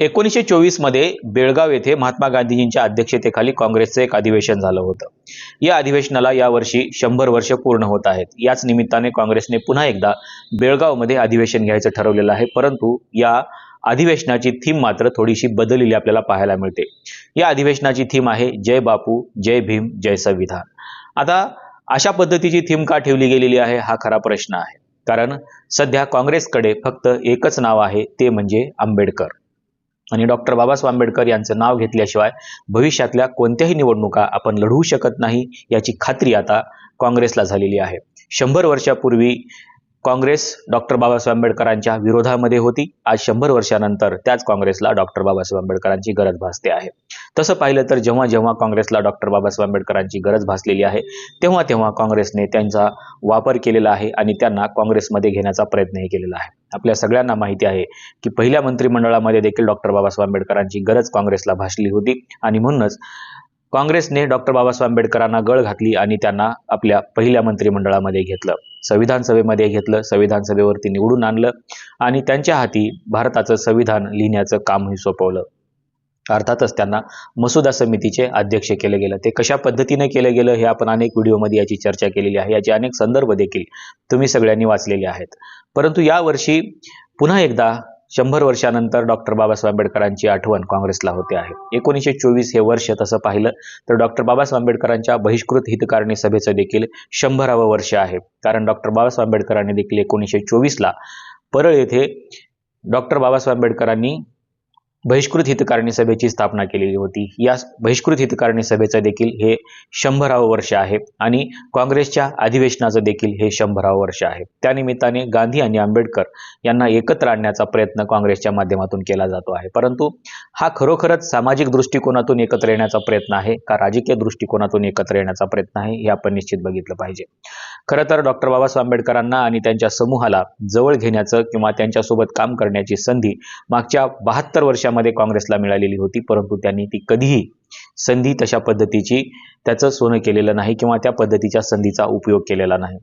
एकोणीसशे चोवीसमध्ये बेळगाव येथे महात्मा गांधीजींच्या अध्यक्षतेखाली काँग्रेसचं एक अधिवेशन झालं होतं. या अधिवेशनाला यावर्षी शंभर वर्ष पूर्ण होत आहेत. याच निमित्ताने काँग्रेसने पुन्हा एकदा बेळगावमध्ये अधिवेशन घ्यायचं ठरवलेलं आहे. परंतु या अधिवेशनाची थीम मात्र थोडीशी बदललेली आपल्याला पाहायला मिळते. या अधिवेशनाची थीम आहे जय बापू जय भीम जय संविधान. आता अशा पद्धतीची थीम का ठेवली गेलेली आहे? हा खरा प्रश्न आहे. कारण सध्या काँग्रेसकडे फक्त एकच नाव आहे ते म्हणजे आंबेडकर. आणि डॉक्टर बाबासाहेब आंबेडकर यांचं नाव घेतल्याशिवाय भविष्यातल्या कोणत्याही निवडणुका आपण लढवू शकत नाही याची खात्री आता काँग्रेसला झालेली आहे. शंभर वर्षापूर्वी काँग्रेस डॉक्टर बाबासाहेब आंबेडकरांच्या विरोधामध्ये होती. आज शंभर वर्षानंतर त्याच काँग्रेसला डॉक्टर बाबासाहेब आंबेडकरांची गरज भासते आहे. तसं पाहिलं तर जेव्हा जेव्हा काँग्रेसला डॉक्टर बाबासाहेब आंबेडकरांची गरज भासलेली आहे तेव्हा तेव्हा काँग्रेसने त्यांचा वापर केलेला आहे आणि त्यांना काँग्रेसमध्ये घेण्याचा प्रयत्नही केलेला आहे. आपल्या सगळ्यांना माहिती आहे की पहिल्या मंत्रिमंडळामध्ये देखील डॉक्टर बाबासाहेब आंबेडकरांची गरज काँग्रेसला भासली होती आणि म्हणूनच काँग्रेसने डॉक्टर बाबासाहेब आंबेडकरांना गळ घातली आणि त्यांना आपल्या पहिल्या मंत्रिमंडळामध्ये घेतलं. संविधान सभेमध्ये घेतलं संविधान सभेवरती निवडून आणलं आणि त्यांच्या हाती भारताचं संविधान लिहिण्याचं कामही सोपवलं. अर्थातच त्यांना मसुदा समितीचे अध्यक्ष केलं गेलं. ते कशा पद्धतीने केलं गेलं हे आपण अनेक व्हिडिओमध्ये याची चर्चा केलेली आहे. याचे अनेक संदर्भ देखील तुम्ही सगळ्यांनी वाचलेले आहेत. परंतु यावर्षी पुन्हा एकदा शंभर वर्षानंतर डॉक्टर बाबासाहेब आंबेडकरांची आठवण काँग्रेसला होते आहे. एकोणीसशे चोवीस हे वर्ष तसं पाहिलं तर डॉक्टर बाबासाहेब आंबेडकरांच्या बहिष्कृत हितकारणी सभेचं देखील शंभरावं वर्ष आहे. कारण डॉक्टर बाबासाहेब आंबेडकरांनी देखील एकोणीसशे चोवीसला परळ येथे डॉक्टर बाबासाहेब आंबेडकरांनी बहिष्कृत हितकारणी सभेची स्थापना केलेली होती. या बहिष्कृत हितकारणी सभेचं देखील हे शंभरावं वर्ष आहे आणि काँग्रेसच्या अधिवेशनाचं देखील हे शंभरावं वर्ष आहे. त्यानिमित्ताने गांधी आणि आंबेडकर यांना एकत्र आणण्याचा प्रयत्न काँग्रेसच्या माध्यमातून केला जातो आहे. परंतु हा खरोखरच सामाजिक दृष्टिकोनातून एकत्र येण्याचा प्रयत्न आहे का राजकीय दृष्टिकोनातून एकत्र येण्याचा प्रयत्न आहे हे आपण निश्चित बघितलं पाहिजे. खरं तर डॉक्टर बाबासाहेब आंबेडकरांना आणि त्यांच्या समूहाला जवळ घेण्याचं किंवा त्यांच्यासोबत काम करण्याची संधी मागच्या बहात्तर वर्षा काँग्रेसला मिळालेली होती परंतु त्यांनी ती कधीही संधी तशा पद्धतीची त्याचं सोनं केलेलं नाही किंवा त्या पद्धतीच्या संधीचा उपयोग केलेला नाही.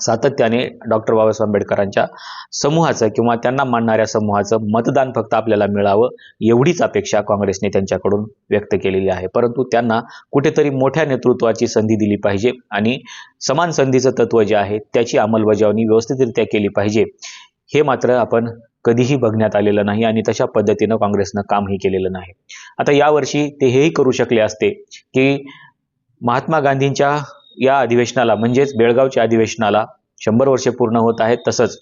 सातत्याने डॉक्टर बाबासाहेब आंबेडकरांच्या समूहाचं किंवा त्यांना मानणाऱ्या समूहाचं मतदान फक्त आपल्याला मिळावं एवढीच अपेक्षा काँग्रेसने त्यांच्याकडून व्यक्त केलेली आहे. परंतु त्यांना कुठेतरी मोठ्या नेतृत्वाची संधी दिली पाहिजे आणि समान संधीचं तत्व जे आहे त्याची अंमलबजावणी व्यवस्थितरित्या केली पाहिजे. हे मात्र आपण कधीही बघण्यात आलेलं नाही आणि तशा पद्धतीनं काँग्रेसनं कामही केलेलं नाही. आता यावर्षी ते हेही करू शकले असते की महात्मा गांधींच्या या अधिवेशनाला म्हणजेच बेळगावच्या अधिवेशनाला शंभर वर्षे पूर्ण होत आहेत तसंच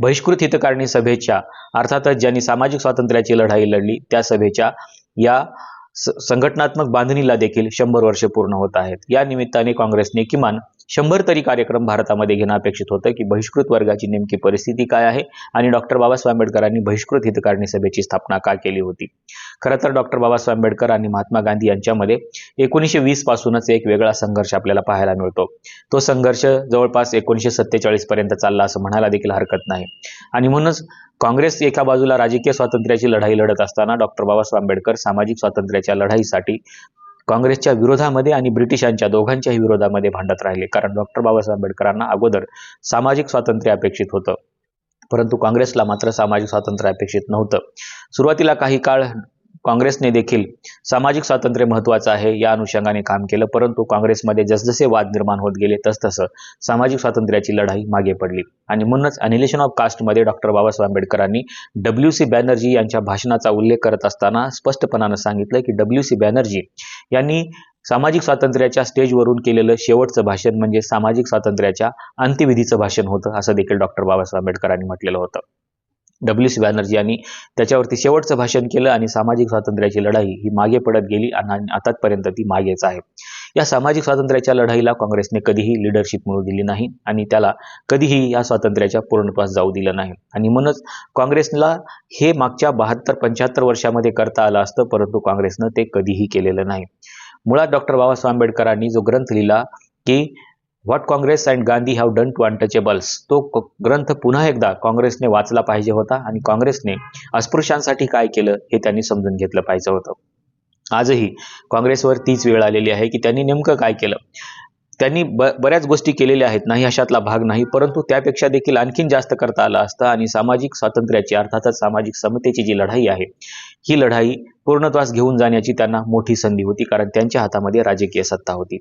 बहिष्कृत हितकारणी सभेच्या अर्थातच ज्यांनी सामाजिक स्वातंत्र्याची लढाई लढली त्या सभेच्या या संघटनात्मक बांधणीला देखील शंभर वर्षे पूर्ण होत आहेत. या निमित्ताने काँग्रेसने किमान शंभर तरी कार्यक्रम भारतामध्ये घेणं अपेक्षित होतं की बहिष्कृत वर्गाची नेमकी परिस्थिती काय आहे आणि डॉक्टर बाबासाहेब आंबेडकरांनी बहिष्कृत हितकारणी सभेची स्थापना का केली होती? खरं तर डॉक्टर बाबासाहेब आंबेडकर आणि महात्मा गांधी यांच्यामध्ये एकोणीसशे वीस पासूनच एक वेगळा संघर्ष आपल्याला पाहायला मिळतो. तो संघर्ष जवळपास एकोणीसशे सत्तेचाळीस पर्यंत चालला असं म्हणायला देखील हरकत नाही. आणि म्हणूनच काँग्रेस एका बाजूला राजकीय स्वातंत्र्याची लढाई लढत असताना डॉक्टर बाबासाहेब आंबेडकर सामाजिक स्वातंत्र्याच्या लढाईसाठी काँग्रेसच्या विरोधामध्ये आणि ब्रिटिशांच्या दोघांच्याही विरोधामध्ये भांडत राहिले. कारण डॉक्टर बाबासाहेब आंबेडकरांना अगोदर सामाजिक स्वातंत्र्य अपेक्षित होतं. परंतु काँग्रेसला मात्र सामाजिक स्वातंत्र्य अपेक्षित नव्हतं. सुरुवातीला काही काळ काँग्रेसने देखील सामाजिक स्वातंत्र्य महत्त्वाचं आहे या अनुषंगाने काम केलं परंतु काँग्रेसमध्ये जसजसे वाद निर्माण होत गेले तसतसं सामाजिक स्वातंत्र्याची लढाई मागे पडली. आणि म्हणूनच अनिलेशन ऑफ कास्टमध्ये डॉक्टर बाबासाहेब आंबेडकरांनी डब्ल्यू सी बॅनर्जी यांच्या भाषणाचा उल्लेख करत असताना स्पष्टपणानं सांगितलं की डब्ल्यू सी बॅनर्जी यांनी सामाजिक स्वातंत्र्याच्या स्टेजवरून केलेलं शेवटचं भाषण म्हणजे सामाजिक स्वातंत्र्याच्या अंत्यविधीचं भाषण होतं असं देखील डॉक्टर बाबासाहेब आंबेडकरांनी म्हटलेलं होतं. डब्ल्यू सी बॅनर्जी यांनी त्याच्यावरती शेवटचं भाषण केलं आणि सामाजिक स्वातंत्र्याची लढाई ही मागे पडत गेली आणि आतापर्यंत ती मागेच आहे. या सामाजिक स्वातंत्र्याच्या लढाईला काँग्रेसने कधीही लिडरशिप मिळू दिली नाही आणि त्याला कधीही या स्वातंत्र्याच्या पूर्णपास जाऊ दिलं नाही. आणि म्हणूनच काँग्रेसला हे मागच्या बहात्तर पंच्याहत्तर वर्षामध्ये करता आलं असतं परंतु काँग्रेसनं ते कधीही केलेलं नाही. मुळात डॉक्टर बाबासाहेब आंबेडकरांनी जो ग्रंथ लिहिला की what Congress and Gandhi have done to untouchables तो ग्रंथ पुन्हा एकदा काँग्रेसने वाचला पाहिजे होता आणि काँग्रेसने अस्पृश्यांसाठी काय केलं हे त्यांनी समजून घेतलं पाहिजे होतं. आजही काँग्रेसवर तीच वेळ आलेली आहे की त्यांनी नेमकं काय केलं? त्यांनी ब बऱ्याच गोष्टी केलेल्या आहेत नाही अशातला भाग नाही परंतु त्यापेक्षा देखील आणखीन जास्त करता आलं असतं आणि सामाजिक स्वातंत्र्याची अर्थातच सामाजिक समतेची जी लढाई आहे ही लढाई पूर्णत्वास घेऊन जाण्याची त्यांना मोठी संधी होती कारण त्यांच्या हातामध्ये राजकीय सत्ता होती.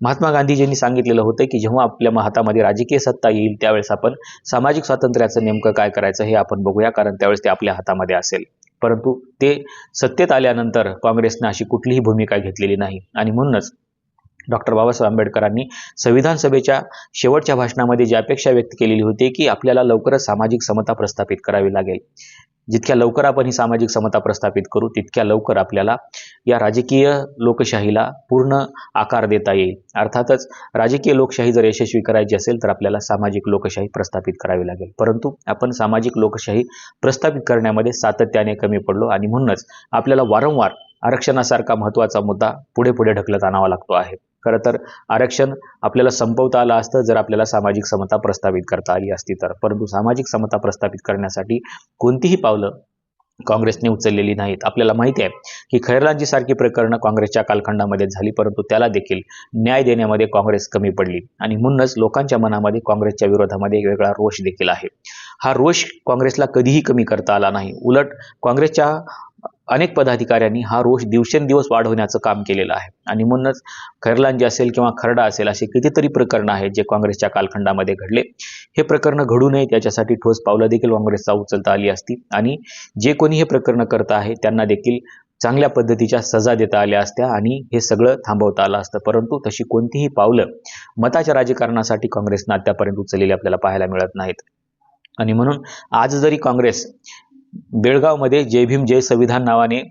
महात्मा गांधीजींनी सांगितलेलं होतं की जेव्हा आपल्या हातामध्ये राजकीय सत्ता येईल त्यावेळेस आपण सामाजिक स्वातंत्र्याचं नेमकं काय करायचं हे आपण बघूया कारण त्यावेळेस ते आपल्या हातामध्ये असेल. परंतु ते सत्तेत आल्यानंतर काँग्रेसने अशी कुठलीही भूमिका घेतलेली नाही. आणि म्हणूनच डॉक्टर बाबासाहेब आंबेडकरांनी संविधान सभेच्या शेवटच्या भाषणामध्ये जी अपेक्षा व्यक्त केलेली होती की आपल्याला लवकरच सामाजिक समता प्रस्थापित करावी लागेल. जितक्या लवकर आपण ही सामाजिक समता प्रस्थापित करू तितक्या लवकर आपल्याला या राजकीय लोकशाहीला पूर्ण आकार देता येईल. अर्थातच राजकीय लोकशाही जर यशस्वी करायची असेल तर आपल्याला सामाजिक लोकशाही प्रस्थापित करावी लागेल. परंतु आपण सामाजिक लोकशाही प्रस्थापित करण्यामध्ये सातत्याने कमी पडलो आणि म्हणूनच आपल्याला वारंवार आरक्षणासारखा महत्त्वाचा मुद्दा पुढे पुढे ढकलत आणावा लागतो आहे. खरं तर आरक्षण आपल्याला संपवता आलं असतं जर आपल्याला सामाजिक समता प्रस्थापित करता आली असती तर. परंतु सामाजिक समता प्रस्थापित करण्यासाठी कोणतीही पावलं काँग्रेसने उचललेली नाहीत. आपल्याला माहिती आहे की खैरलांची सारखी प्रकरणं काँग्रेसच्या कालखंडामध्ये झाली परंतु त्याला देखील न्याय देण्यामध्ये काँग्रेस कमी पडली. आणि म्हणूनच लोकांच्या मनामध्ये काँग्रेसच्या विरोधामध्ये एक वेगळा रोष देखील आहे. हा रोष काँग्रेसला कधीही कमी करता आला नाही. उलट काँग्रेसच्या अनेक पदाधिकाऱ्यांनी हा रोष दिवसेंदिवस वाढवण्याचं काम केलेलं आहे. आणि म्हणूनच खैरलांजी असेल किंवा खरडा असेल असे कितीतरी प्रकरणं आहेत जे काँग्रेसच्या कालखंडामध्ये घडले. हे प्रकरणं घडू नयेत याच्यासाठी ठोस पावलं देखील काँग्रेसचा उचलता आली असती. आणि जे कोणी हे प्रकरणं करत आहे त्यांना देखील चांगल्या पद्धतीच्या सजा देता आल्या असत्या आणि हे सगळं थांबवता आलं असतं. परंतु तशी कोणतीही पावलं मताच्या राजकारणासाठी काँग्रेसनं आतापर्यंत उचललेली आपल्याला पाहायला मिळत नाहीत. आणि म्हणून आज जरी काँग्रेस बेळगावमध्ये जय भीम जय संविधान नावाने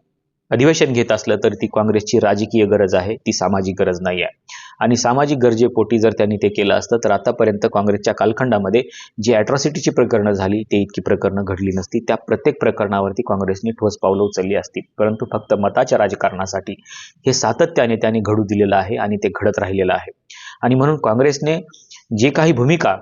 अधिवेशन घेत असलं तर ती काँग्रेसची राजकीय गरज आहे ती सामाजिक गरज नाही आहे आणि सामाजिक गरजेपोटी जर त्यांनी ते केलं असतं तर आतापर्यंत काँग्रेसच्या कालखंडामध्ये जी ॲट्रॉसिटीची प्रकरणं झाली ते इतकी प्रकरणं घडली नसती. त्या प्रत्येक प्रकरणावरती काँग्रेसने ठोस पावलं उचलली असती. परंतु फक्त मताच्या राजकारणासाठी हे सातत्याने त्यांनी घडू दिलेलं आहे आणि ते घडत राहिलेलं आहे. आणि म्हणून काँग्रेसने जे काही भूमिका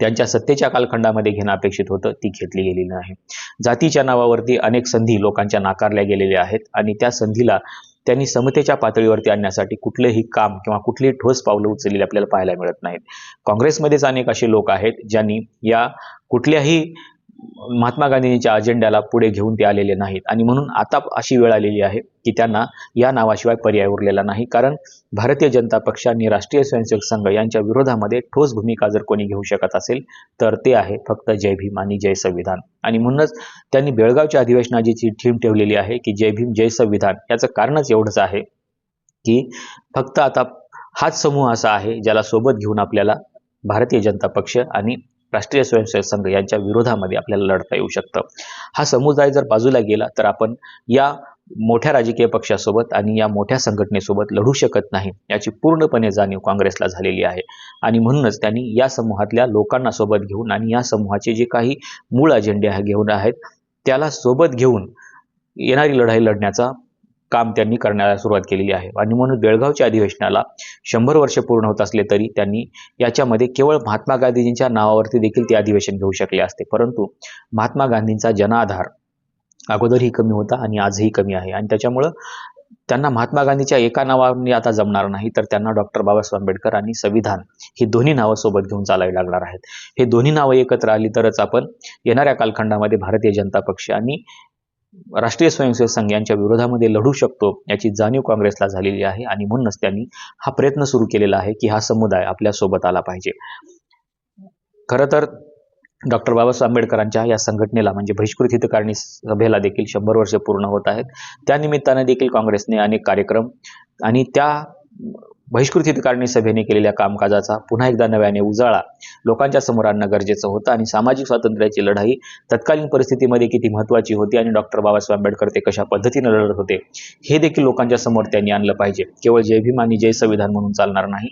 त्यांच्या सत्तेच्या कालखंडामध्ये घेणं अपेक्षित होतं ती घेतली गेलेली नाही. जातीच्या नावावरती अनेक संधी लोकांच्या नाकारल्या गेलेल्या आहेत आणि त्या संधीला त्यांनी समतेच्या पातळीवरती आणण्यासाठी कुठलंही काम किंवा कुठलीही ठोस पावलं उचललेली आपल्याला पाहायला मिळत नाहीत. काँग्रेसमध्येच अनेक असे लोक आहेत ज्यांनी या कुठल्याही महात्मा गांधींच्या अजेंड्याला पुढे घेऊन ते आलेले नाहीत. आणि म्हणून आता अशी वेळ आलेली आहे की त्यांना या नावाशिवाय पर्याय उरलेला नाही. कारण भारतीय जनता पक्ष आणि राष्ट्रीय स्वयंसेवक संघ यांच्या विरोधामध्ये ठोस भूमिका जर कोणी घेऊ शकत असेल तर ते आहे फक्त जय भीम आणि जय संविधान. आणि म्हणूनच त्यांनी बेळगावच्या अधिवेशनाची जी थीम ठेवलेली आहे की जय भीम जय संविधान याचं कारणच एवढंच आहे की फक्त आता हाच समूह असा आहे ज्याला सोबत घेऊन आपल्याला भारतीय जनता पक्ष आणि राष्ट्रीय स्वयंसेवक संघ यांच्या विरोधामध्ये आपल्याला लढता येऊ शकतं. हा समुदाय जर बाजूला गेला तर आपण या मोठ्या राजकीय पक्षासोबत आणि या मोठ्या संघटनेसोबत लढू शकत नाही याची पूर्णपणे जाणीव काँग्रेसला झालेली आहे. आणि म्हणूनच त्यांनी या समूहातल्या लोकांना सोबत घेऊन आणि या समूहाचे जे काही मूळ अजेंडे घेऊन आहेत त्याला सोबत घेऊन येणारी लढाई लढण्याचा काम त्यांनी करण्याला सुरुवात केलेली आहे. आणि म्हणून बेळगावच्या अधिवेशनाला शंभर वर्ष पूर्ण होत असले तरी त्यांनी याच्यामध्ये केवळ महात्मा गांधीजींच्या नावावरती देखील ते अधिवेशन घेऊ शकले असते. परंतु महात्मा गांधींचा जनाधार अगोदरही कमी होता आणि आजही कमी आहे. आणि त्याच्यामुळं त्यांना महात्मा गांधीच्या एका नावाने आता जमणार नाही तर त्यांना डॉक्टर बाबासाहेब आंबेडकर आणि संविधान ही दोन्ही नावं सोबत घेऊन चालावी लागणार आहेत. हे दोन्ही नावं एकत्र आली तरच आपण येणाऱ्या कालखंडामध्ये भारतीय जनता पक्ष आणि राष्ट्रीय स्वयंसेवक संघ यांच्या विरोधामध्ये लढू शकतो याची जाणीव काँग्रेसला झालेली आहे आणि म्हणूनच त्यांनी हा प्रयत्न सुरू केलेला आहे की हा समुदाय आपल्यासोबत आला पाहिजे. खरं तर डॉक्टर बाबासाहेब आंबेडकरांच्या या संघटनेला म्हणजे बहिष्कृत हितकारणी सभेला देखील शंभर वर्ष पूर्ण होत आहेत. त्या निमित्ताने देखील काँग्रेसने अनेक कार्यक्रम आणि त्या बहिष्कृत हितकारणी सभेने केलेल्या कामकाजाचा पुन्हा एकदा नव्याने उजाळा. लोकांच्या समोर आणणं गरजेचं होतं आणि सामाजिक स्वातंत्र्याची लढाई तत्कालीन परिस्थितीमध्ये किती महत्त्वाची होती आणि डॉक्टर बाबासाहेब आंबेडकर ते कशा पद्धतीने लढत होते हे देखील लोकांच्या समोर त्यांनी आणलं पाहिजे. केवळ जय भीम आणि जय संविधान म्हणून चालणार नाही.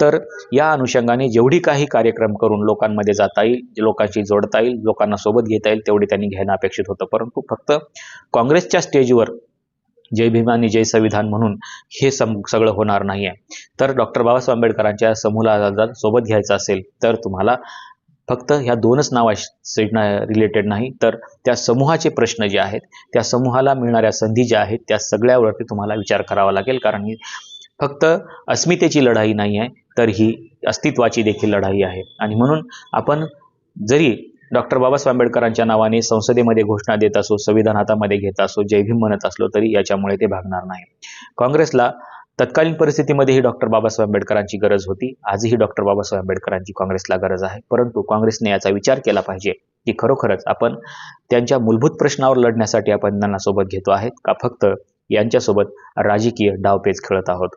तर या अनुषंगाने जेवढी काही कार्यक्रम करून लोकांमध्ये जाता येईल लोकांशी जोडता येईल लोकांना सोबत घेता येईल तेवढी त्यांनी घेणं अपेक्षित होतं. परंतु फक्त काँग्रेसच्या स्टेजवर जय भीम आणि जय संविधान म्हणून हे सम सगळं होणार नाही आहे तर डॉक्टर बाबासाहेब आंबेडकरांच्या समूहाला जर सोबत घ्यायचं असेल तर तुम्हाला फक्त ह्या दोनच नावाशी रिलेटेड नाही तर त्या समूहाचे प्रश्न जे आहेत त्या समूहाला मिळणाऱ्या संधी ज्या आहेत त्या सगळ्यावरती तुम्हाला विचार करावा लागेल. कारण ही फक्त अस्मितेची लढाई नाही आहे तर ही अस्तित्वाची देखील लढाई आहे. आणि म्हणून आपण जरी डॉक्टर बाबासाहेब आंबेडकरांच्या नावाने संसदेमध्ये घोषणा देत असो संविधान हातामध्ये घेत असो जयभीम म्हणत असलो तरी याच्यामुळे ते भागणार नाही. काँग्रेसला तत्कालीन परिस्थितीमध्येही डॉक्टर बाबासाहेब आंबेडकरांची गरज होती. आजही डॉक्टर बाबासाहेब आंबेडकरांची काँग्रेसला गरज आहे. परंतु काँग्रेसने याचा विचार केला पाहिजे की खरोखरच आपण त्यांच्या मूलभूत प्रश्नावर लढण्यासाठी आपण त्यांना सोबत घेतो आहेत का? फक्त यांच्यासोबत राजकीय डावपेच खेळत आहोत.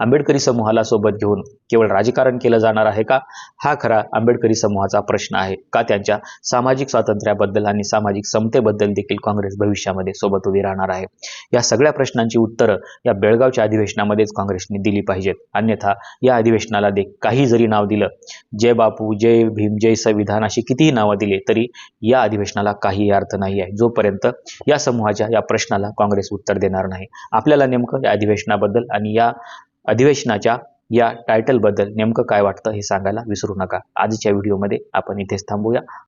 आंबेडकरी समूहाला सोबत घेऊन केवळ राजकारण केलं जाणार आहे का? हा खरा आंबेडकरी समूहाचा प्रश्न आहे. का त्यांच्या सामाजिक स्वातंत्र्याबद्दल आणि सामाजिक समतेबद्दल देखील काँग्रेस भविष्यामध्ये सोबत उभी राहणार आहे? या सगळ्या प्रश्नांची उत्तरं या बेळगावच्या अधिवेशनामध्येच काँग्रेसने दिली पाहिजेत. अन्यथा या अधिवेशनाला दे काही जरी नाव दिलं जय बापू जय भीम जय संविधान अशी कितीही नावं दिली तरी या अधिवेशनाला काही अर्थ नाही आहे. जोपर्यंत या समूहाच्या या प्रश्नाला काँग्रेस उत्तर देणार नाही. आपल्याला नेमकं या अधिवेशनाबद्दल आणि या अधिवेशनाच्या या टायटलबद्दल नेमकं काय वाटतं हे सांगायला विसरू नका. आजच्या व्हिडिओमध्ये आपण इथेच थांबूया.